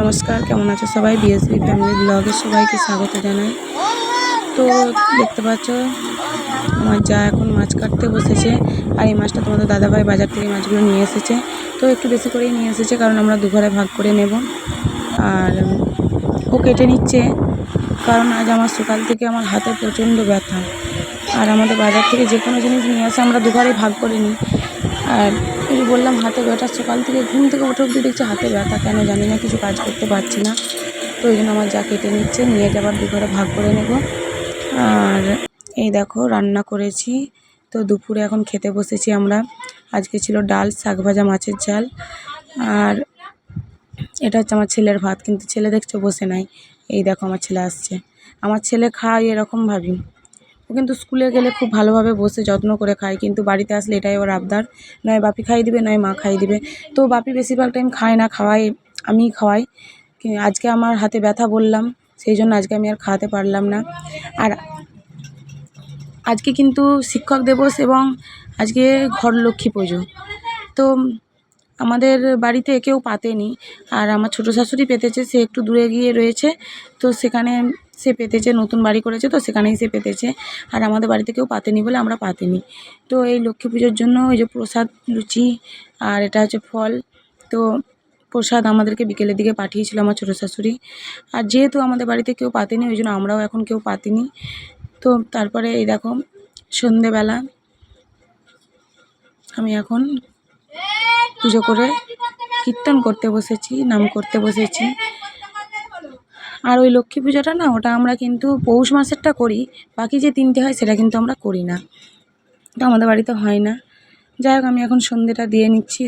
নমস্কার, কেমন আছে সবাই? বিএসবি ফ্যামিলি ব্লগে সবাইকে স্বাগত জানাই। তো দেখতে পাচ্ছ, আমার যা এখন মাছ কাটতে বসেছে, আর এই মাছটা তোমাদের দাদাভাই বাজার থেকে মাছগুলো নিয়ে এসেছে। তো একটু বেশি করেই নিয়ে এসেছে, কারণ আমরা দুঘরে ভাগ করে নেব। আর ও কেটে নিচ্ছে, কারণ আজ আমার সকাল থেকে আমার হাতে প্রচণ্ড ব্যথা। আর আমাদের বাজার থেকে যে কোনো জিনিস নিয়ে আসে আমরা দুঘরে ভাগ করে নিই। আর যে বললাম, হাতে ব্যথা, সকাল থেকে ঘুম থেকে উঠে অবধি দেখছি হাতে ব্যথা, কেন জানি না, কিছু কাজ করতে পারছি না। তো ওই জন্য আমার যা কেটে নিচ্ছে, নিয়ে যাবার দুঘরে ভাগ করে নেব। আর এই দেখো, রান্না করেছি। তো দুপুরে এখন খেতে বসেছি আমরা। আজকে ছিল ডাল, শাক ভাজা, মাছের ঝাল। আর এটা হচ্ছে আমার ছেলের ভাত, কিন্তু ছেলে দেখছ বসে নাই। এই দেখো, আমার ছেলে আসছে। আমার ছেলে খায় এরকম ভাবি কিন্তু স্কুলে গেলে খুব ভালোভাবে বসে যত্ন করে খায়, কিন্তু বাড়িতে আসলে এটাই ওর আবদার। নয় বাপি খাইয়ে দিবে, নয় মা খাইয়ে দিবে। তো বাপি বেশিরভাগ টাইম খায় না, খাওয়াই, আমিই খাওয়াই। আজকে আমার হাতে ব্যথা বললাম, সেই জন্য আজকে আমি আর খাওয়াতে পারলাম না। আর আজকে কিন্তু শিক্ষক দিবস এবং আজকে ঘর লক্ষ্মী পুজো। তো আমাদের বাড়িতে কেউ পাতেনি, আর আমার ছোটো শাশুড়ি পেতেছে, সে একটু দূরে গিয়ে রয়েছে। তো সেখানে সে পেতেছে, নতুন বাড়ি করেছে তো সেখানেই সে পেতেছে। আর আমাদের বাড়িতে কেউ পাতেনি বলে আমরা পাতেনি। তো এই লক্ষ্মী পুজোর জন্য ওই যে প্রসাদ, লুচি আর এটা হচ্ছে ফল, তো প্রসাদ আমাদেরকে বিকেলের দিকে পাঠিয়েছিল আমার ছোটো শাশুড়ি। আর যেহেতু আমাদের বাড়িতে কেউ পাতেনি, ওই জন্য আমরাও এখন কেউ পাতিনি। তো তারপরে এই দেখো, সন্ধেবেলা আমি এখন পুজো করে কীর্তন করতে বসেছি, নাম করতে বসেছি। আর ওই লক্ষ্মী পুজোটা না, ওটা আমরা কিন্তু পৌষ মাসেরটা করি, বাকি যে তিনটে হয় সেটা কিন্তু আমরা করি না। তো আমাদের বাড়িতে হয় না। যাই হোক, আমি এখন সন্ধেটা দিয়ে নিচ্ছি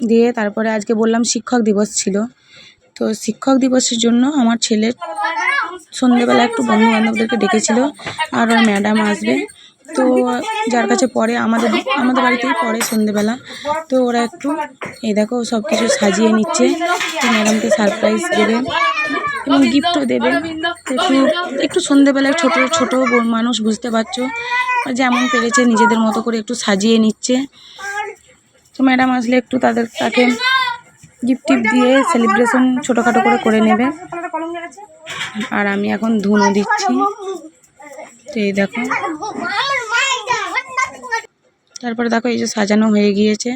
দিয়ে তারপরে আজকে বললাম শিক্ষক দিবস ছিল। তো শিক্ষক দিবসের জন্য আমার ছেলের সন্ধেবেলা একটু বন্ধু বান্ধবদেরকে ডেকেছিল, আর ওর ম্যাডাম আসবে। তো যার কাছে পড়ে, আমাদের আমাদের বাড়িতেই পড়ে সন্ধেবেলা। তো ওরা একটু, এই দেখো সব কিছু সাজিয়ে নিচ্ছে। ম্যাডামকে সারপ্রাইজ দেবে এবং গিফটও দেবে। একটু একটু সন্ধেবেলায় ছোট ছোট মানুষ, বুঝতে পারছ? যেমন পেরেছে, নিজেদের মতো করে একটু সাজিয়ে নিচ্ছে। তো ম্যাডাম আসলে একটু তাদের, তাকে গিফট টিপ দিয়ে সেলিব্রেশন ছোটোখাটো করে করে নেবে। আর আমি এখন ধুনো দিচ্ছি। তো এই দেখো তারপরে দেখো এই যে সাজানো হয়ে গিয়েছে।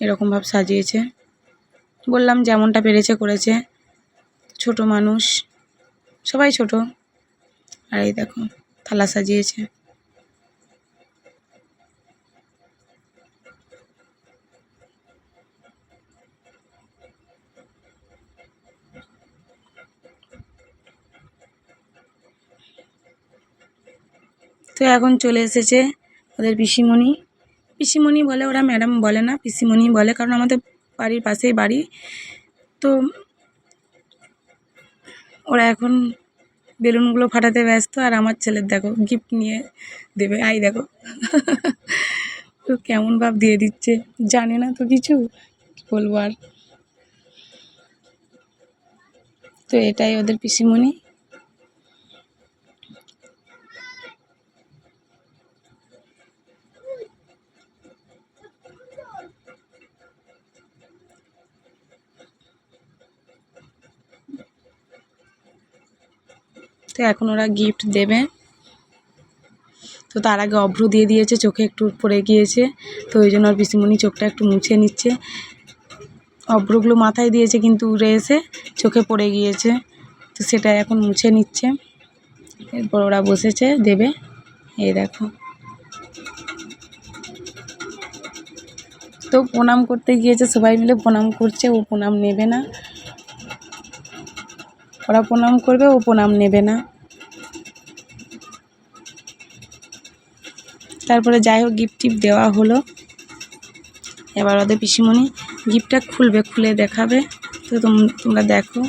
এরকম ভাব সাজিয়েছে। বললাম যেমনটা পেরেছে করেছে। ছোট মানুষ, সবাই ছোট। আর এই দেখো, থালা সাজিয়েছে। তো এখন চলে এসেছে ওদের পিসিমণি। পিসিমণি বলে ওরা ম্যাডাম বলে না, পিসিমণি বলে কারণ আমাদের বাড়ির পাশেই বাড়ি। তো ওরা এখন বেলুনগুলো ফাটাতে ব্যস্ত আর আমার ছেলের দেখো গিফট নিয়ে দেবে। আই দেখো। তো কেমন ভাব দিয়ে দিচ্ছে, জানে না তো কিছু বলব আর। তো এটাই ওদের পিসিমণি। তো এখন ওরা গিফট দেবে। তো তার আগে অভ্র দিয়ে দিয়েছে, চোখে একটু পড়ে গিয়েছে। তো ওই জন্য ওর পিসিমণি চোখটা একটু মুছে নিচ্ছে। অভ্রগুলো মাথায় দিয়েছে কিন্তু উড়ে এসে চোখে পড়ে গিয়েছে। তো সেটা এখন মুছে নিচ্ছে। এরপর ওরা বসেছে, দেবে। এই দেখো। তো প্রণাম করতে গিয়েছে, সবাই মিলে প্রণাম করছে, ও প্রণাম নেবে না। ওরা প্রণাম করবে, ও প্রণাম নেবে না। তারপরে যাই হোক গিফট টিপ দেওয়া হলো। এবার ওদের পিসিমণি গিফটটা খুলবে, খুলে দেখাবে। তো তোম- তোমরা দেখো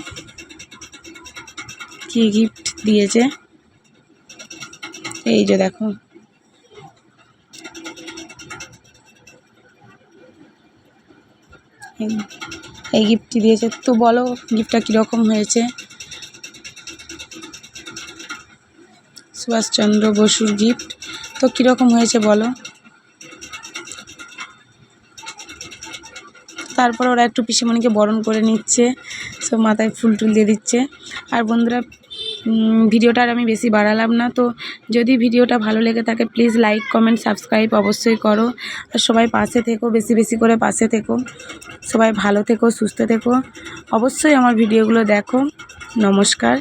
কি গিফট দিয়েছে। এই যে দেখো। এই গিফটটি দিয়েছে। তো বলো গিফটটা কীরকম হয়েছে? সুভাষচন্দ্র বসুর গিফট তো কীরকম হয়েছে বলো? তারপর ওরা একটু পিসিমণিকে বরণ করে নিচ্ছে, সব মাথায় ফুল টুল দিয়ে দিচ্ছে। আর বন্ধুরা ভিডিওটা আর আমি বেশি বাড়ালাম না, তো যদি ভিডিওটা ভালো লেগে থাকে প্লিজ লাইক কমেন্ট সাবস্ক্রাইব অবশ্যই করো। আর সবাই পাশে থেকো, বেশি বেশি করে পাশে থেকো। সবাই ভালো থেকো, সুস্থ থেকো। অবশ্যই আমার ভিডিওগুলো দেখো। নমস্কার।